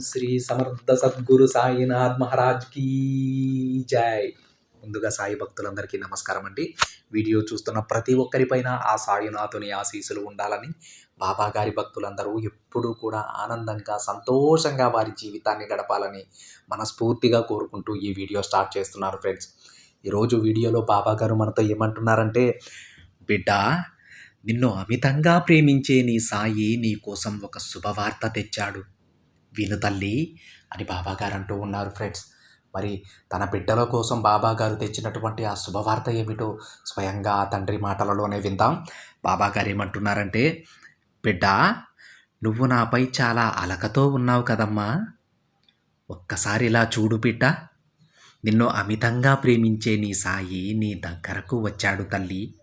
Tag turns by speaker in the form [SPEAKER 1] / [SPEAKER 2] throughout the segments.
[SPEAKER 1] శ్రీ సమర్థ సద్గురు సాయినాథ్ మహారాజ్ కీ జై. ముందుగా సాయి భక్తులందరికీ నమస్కారం అండి. వీడియో చూస్తున్న ప్రతి ఒక్కరిపైన ఆ సాయినాథుని ఆశీస్సులు ఉండాలని బాబా గారి భక్తులందరూ ఎప్పుడూ కూడా ఆనందంగా సంతోషంగా వారి జీవితాన్ని గడపాలని మనస్ఫూర్తిగా కోరుకుంటూ ఈ వీడియో స్టార్ట్ చేస్తున్నారు ఫ్రెండ్స్. ఈరోజు వీడియోలో బాబా గారు మనతో ఏమంటున్నారంటే బిడ్డ నిన్ను అమితంగా ప్రేమించే నీ సాయి నీ కోసం ఒక శుభవార్త తెచ్చాడు. విను తల్లి అని బాబాగారు అంటూ ఉన్నారు ఫ్రెండ్స్. మరి తన బిడ్డల కోసం బాబాగారు తెచ్చినటువంటి ఆ శుభవార్త ఏమిటో స్వయంగా ఆ తండ్రి మాటలలోనే విందాం. బాబాగారు ఏమంటున్నారంటే బిడ్డ నువ్వు నాపై చాలా అలకతో ఉన్నావు కదమ్మా. ఒక్కసారి ఇలా చూడు బిడ్డ. నిన్ను అమితంగా ప్రేమించే నీ సాయి నీ దగ్గరకు వచ్చాడు తల్లి.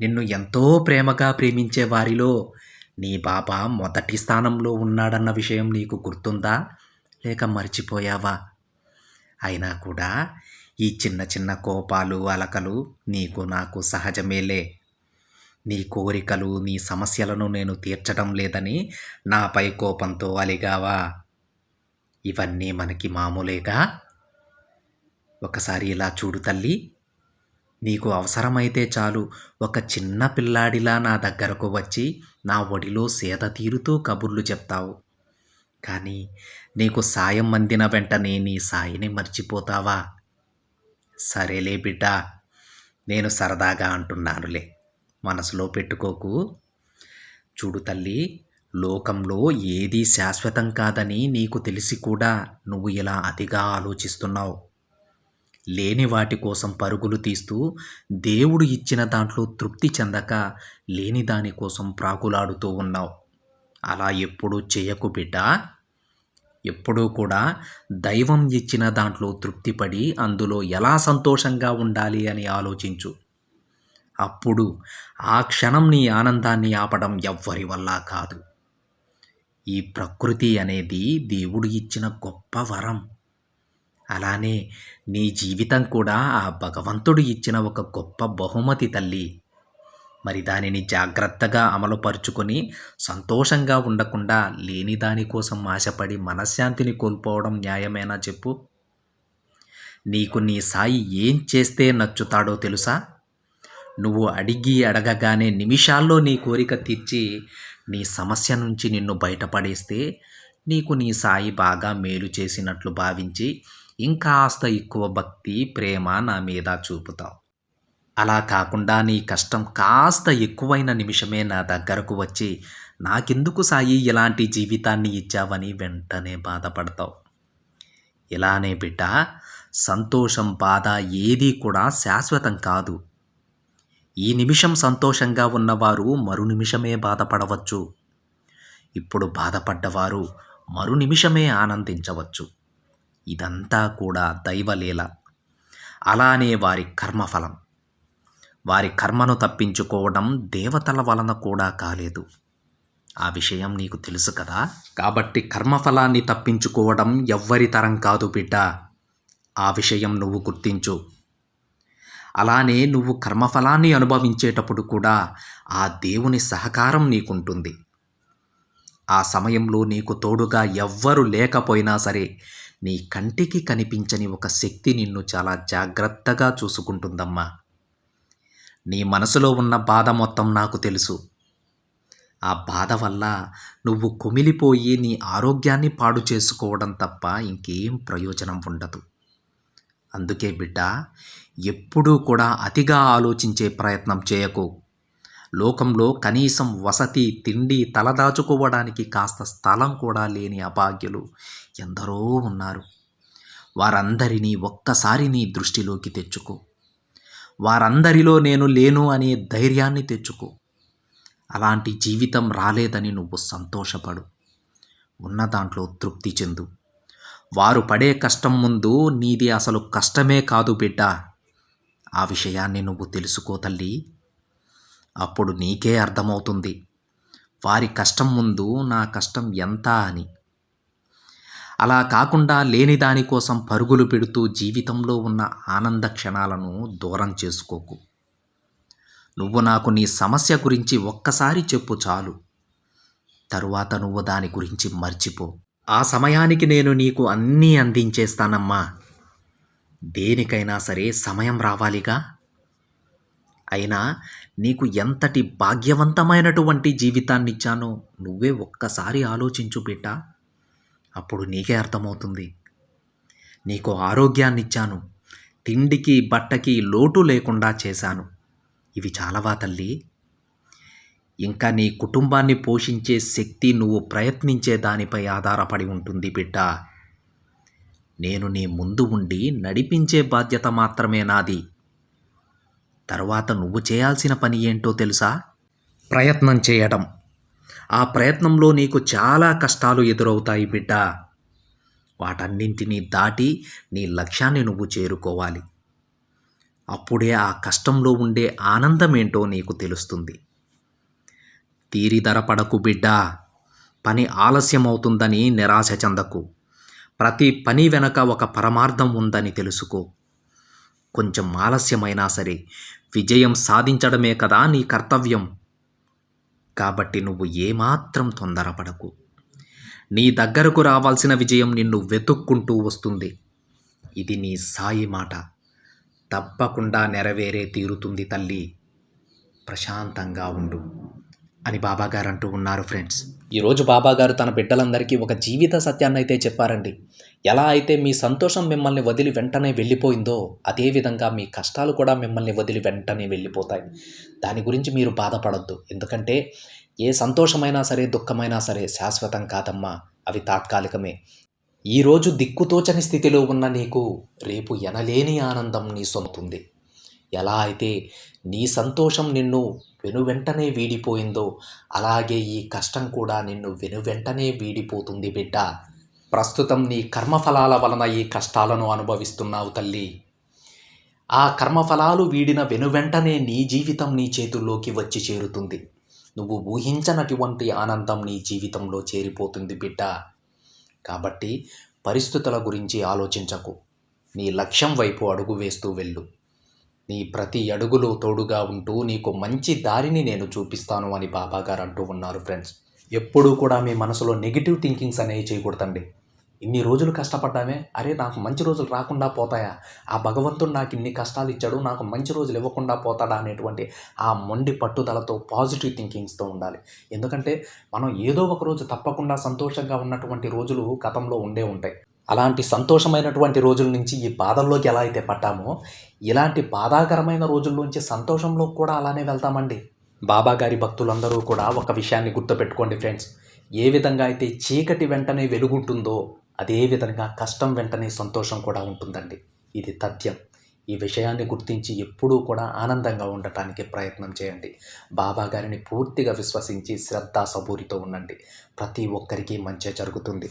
[SPEAKER 1] నిన్ను ఎంతో ప్రేమగా ప్రేమించే వారిలో నీ బాబా మొదటి స్థానంలో ఉన్నాడన్న విషయం నీకు గుర్తుందా? లేక మర్చిపోయావా? అయినా కూడా ఈ చిన్న చిన్న కోపాలు అలకలు నీకు నాకు సహజమేలే. నీ కోరికలు నీ సమస్యలను నేను తీర్చడం లేదని నాపై కోపంతో అలిగావా? ఇవన్నీ మనకి మామూలేగా? ఒకసారి ఇలా చూడు తల్లి. నీకు అవసరమైతే చాలు. ఒక చిన్న పిల్లాడిలా నా దగ్గరకు వచ్చి నా ఒడిలో సేద తీరుతూ కబుర్లు చెప్తావు. కానీ నీకు సాయం అందిన వెంటనే నీ సాయిని మర్చిపోతావా? సరేలే బిడ్డ నేను సరదాగా అంటున్నానులే. మనసులో పెట్టుకోకు. చూడు తల్లి లోకంలో ఏదీ శాశ్వతం కాదని నీకు తెలిసి కూడా నువ్వు ఇలా అతిగా ఆలోచిస్తున్నావు. లేని వాటి కోసం పరుగులు తీస్తూ దేవుడు ఇచ్చిన దాంట్లో తృప్తి చెందక లేని దానికోసం ప్రాకులాడుతూ ఉన్నావు. అలా ఎప్పుడూ చేయకు బిడ్డ. ఎప్పుడూ కూడా దైవం ఇచ్చిన దాంట్లో తృప్తిపడి అందులో ఎలా సంతోషంగా ఉండాలి అని ఆలోచించు. అప్పుడు ఆ క్షణం నీ ఆనందాన్ని ఆపడం ఎవ్వరి వల్ల కాదు. ఈ ప్రకృతి అనేది దేవుడు ఇచ్చిన గొప్ప వరం. అలానే నీ జీవితం కూడా ఆ భగవంతుడు ఇచ్చిన ఒక గొప్ప బహుమతి తల్లి. మరి దానిని జాగ్రత్తగా అమలుపరుచుకొని సంతోషంగా ఉండకుండా లేని దానికోసం ఆశపడి మనశ్శాంతిని కోల్పోవడం న్యాయమేనా చెప్పు? నీకు నీ సాయి ఏం చేస్తే నచ్చుతాడో తెలుసా? నువ్వు అడిగి అడగగానే నిమిషాల్లో నీ కోరిక తీర్చి నీ సమస్య నుంచి నిన్ను బయటపడేస్తే నీకు నీ సాయి బాగా మేలు చేసినట్లు భావించి ఇంకాస్త ఎక్కువ భక్తి ప్రేమ నా మీద చూపుతావు. అలా కాకుండా నీ కష్టం కాస్త ఎక్కువైన నిమిషమే నా దగ్గరకు వచ్చి నాకెందుకు సాయి ఇలాంటి జీవితాన్ని ఇచ్చావని వెంటనే బాధపడతావు. ఇలానే బిడ్డ సంతోషం బాధ ఏదీ కూడా శాశ్వతం కాదు. ఈ నిమిషం సంతోషంగా ఉన్నవారు మరు నిమిషమే బాధపడవచ్చు. ఇప్పుడు బాధపడ్డవారు మరు నిమిషమే ఆనందించవచ్చు. ఇదంతా కూడా దైవలీల. అలానే వారి కర్మఫలం. వారి కర్మను తప్పించుకోవడం దేవతల వలన కూడా కాలేదు. ఆ విషయం నీకు తెలుసు కదా? కాబట్టి కర్మఫలాన్ని తప్పించుకోవడం ఎవ్వరి తరం కాదు బిడ్డ. ఆ విషయం నువ్వు గుర్తించు. అలానే నువ్వు కర్మఫలాన్ని అనుభవించేటప్పుడు కూడా ఆ దేవుని సహకారం నీకుంటుంది. ఆ సమయంలో నీకు తోడుగా ఎవ్వరు లేకపోయినా సరే నీ కంటికి కనిపించని ఒక శక్తి నిన్ను చాలా జాగ్రత్తగా చూసుకుంటుందమ్మా. నీ మనసులో ఉన్న బాధ మొత్తం నాకు తెలుసు. ఆ బాధ వల్ల నువ్వు కుమిలిపోయి నీ ఆరోగ్యాన్ని పాడు చేసుకోవడం తప్ప ఇంకేం ప్రయోజనం ఉండదు. అందుకే బిడ్డ ఎప్పుడూ కూడా అతిగా ఆలోచించే ప్రయత్నం చేయకు. లోకంలో కనీసం వసతి తిండి తలదాచుకోవడానికి కాస్త స్థలం కూడా లేని అభాగ్యులు ఎందరో ఉన్నారు. వారందరినీ ఒక్కసారి నీ దృష్టిలోకి తెచ్చుకో. వారందరిలో నేను లేను అనే ధైర్యాన్ని తెచ్చుకో. అలాంటి జీవితం రాలేదని నువ్వు సంతోషపడు. ఉన్న దాంట్లో తృప్తి చెందు. వారు పడే కష్టం ముందు నీది అసలు కష్టమే కాదు బిడ్డ. ఆ విషయాన్ని నువ్వు తెలుసుకో తల్లి. అప్పుడు నీకే అర్థమవుతుంది. వారి కష్టం ముందు నా కష్టం ఎంత అని. అలా కాకుండా లేని దానికోసం పరుగులు పెడుతూ జీవితంలో ఉన్న ఆనంద క్షణాలను దూరం చేసుకోకు. నువ్వు నాకు నీ సమస్య గురించి ఒక్కసారి చెప్పు చాలు. తరువాత నువ్వు దాని గురించి మర్చిపో. ఆ సమయానికి నేను నీకు అన్నీ అందించేస్తానమ్మా. దేనికైనా సరే సమయం రావాలిగా? అయినా నీకు ఎంతటి భాగ్యవంతమైనటువంటి జీవితాన్ని ఇచ్చానో నువ్వే ఒక్కసారి ఆలోచించు బిడ్డ. అప్పుడు నీకే అర్థమవుతుంది. నీకు ఆరోగ్యాన్ని ఇచ్చాను తిండికి బట్టకి లోటు లేకుండా చేశాను. ఇవి చాలవా తల్లి? ఇంకా నీ కుటుంబాన్ని పోషించే శక్తి నువ్వు ప్రయత్నించే దానిపై ఆధారపడి ఉంటుంది బిడ్డ. నేను నీ ముందు ఉండి నడిపించే బాధ్యత మాత్రమే నాది. తర్వాత నువ్వు చేయాల్సిన పని ఏంటో తెలుసా? ప్రయత్నం చేయడం ఆ ప్రయత్నంలో నీకు చాలా కష్టాలు ఎదురవుతాయి బిడ్డ. వాటన్నింటినీ దాటి నీ లక్ష్యాన్ని నువ్వు చేరుకోవాలి. అప్పుడే ఆ కష్టంలో ఉండే ఆనందం ఏంటో నీకు తెలుస్తుంది. తీరిధర పడకు బిడ్డ. పని ఆలస్యం అవుతుందని నిరాశ చెందకు. ప్రతి పని వెనక ఒక పరమార్థం ఉందని తెలుసుకో. కొంచెం ఆలస్యమైనా సరే విజయం సాధించడమే కదా నీ కర్తవ్యం. కాబట్టి నువ్వు ఏమాత్రం తొందరపడకు. నీ దగ్గరకు రావాల్సిన విజయం నిన్ను వెతుక్కుంటూ వస్తుంది. ఇది నీ సాయి మాట. తప్పకుండా నెరవేరే తీరుతుంది తల్లి. ప్రశాంతంగా ఉండు. అని బాబాగారు అంటూ ఉన్నారు ఫ్రెండ్స్. ఈరోజు బాబాగారు తన బిడ్డలందరికీ ఒక జీవిత సత్యాన్ని అయితే చెప్పారండి. ఎలా అయితే మీ సంతోషం మిమ్మల్ని వదిలి వెంటనే వెళ్ళిపోయిందో అదేవిధంగా మీ కష్టాలు కూడా మిమ్మల్ని వదిలి వెంటనే వెళ్ళిపోతాయి. దాని గురించి మీరు బాధపడద్దు. ఎందుకంటే ఏ సంతోషమైనా సరే దుఃఖమైనా సరే శాశ్వతం కాదమ్మా. అవి తాత్కాలికమే. ఈరోజు దిక్కుతోచని స్థితిలో ఉన్న నీకు రేపు ఎనలేని ఆనందం నీ సొంతుంది. ఎలా అయితే నీ సంతోషం నిన్ను వెనువెంటనే వీడిపోయిందో అలాగే ఈ కష్టం కూడా నిన్ను వెనువెంటనే వీడిపోతుంది బిడ్డ. ప్రస్తుతం నీ కర్మఫలాల వలన ఈ కష్టాలను అనుభవిస్తున్నావు తల్లి. ఆ కర్మఫలాలు వీడిన వెనువెంటనే నీ జీవితం నీ చేతుల్లోకి వచ్చి చేరుతుంది. నువ్వు ఊహించనటువంటి ఆనందం నీ జీవితంలో చేరిపోతుంది బిడ్డ. కాబట్టి పరిస్థితుల గురించి ఆలోచించకు. నీ లక్ష్యం వైపు అడుగు వేస్తూ వెళ్ళు. నీ ప్రతి అడుగులో తోడుగా ఉంటూ నీకు మంచి దారిని నేను చూపిస్తాను అని బాబాగారు అంటూ ఉన్నారు ఫ్రెండ్స్ ఎప్పుడూ కూడా మీ మనసులో నెగిటివ్ థింకింగ్స్ అనేవి చేయకూడదండి. ఇన్ని రోజులు కష్టపడ్డామే అరే నాకు మంచి రోజులు రాకుండా పోతాయా? ఆ భగవంతుడు నాకు ఇన్ని కష్టాలు ఇచ్చాడు నాకు మంచి రోజులు ఇవ్వకుండా పోతాడా అనేటువంటి ఆ మొండి పట్టుదలతో పాజిటివ్ థింకింగ్స్తో ఉండాలి. ఎందుకంటే మనం ఏదో ఒక రోజు తప్పకుండా సంతోషంగా ఉన్నటువంటి రోజులు గతంలో ఉండే ఉంటాయి. అలాంటి సంతోషమైనటువంటి రోజుల నుంచి ఈ బాధల్లోకి ఎలా అయితే పట్టామో ఇలాంటి బాధాకరమైన రోజుల్లోంచి సంతోషంలో కూడా అలానే వెళ్తామండి. బాబా గారి భక్తులందరూ కూడా ఒక విషయాన్ని గుర్తుపెట్టుకోండి ఫ్రెండ్స్. ఏ విధంగా అయితే చీకటి వెంటనే వెలుగుంటుందో అదే విధంగా కష్టం వెంటనే సంతోషం కూడా ఉంటుందండి. ఇది తథ్యం. ఈ విషయాన్ని గుర్తించి ఎప్పుడూ కూడా ఆనందంగా ఉండటానికి ప్రయత్నం చేయండి. బాబా గారిని పూర్తిగా విశ్వసించి శ్రద్ధ సబూరితో ఉండండి. ప్రతి ఒక్కరికి మంచి జరుగుతుంది.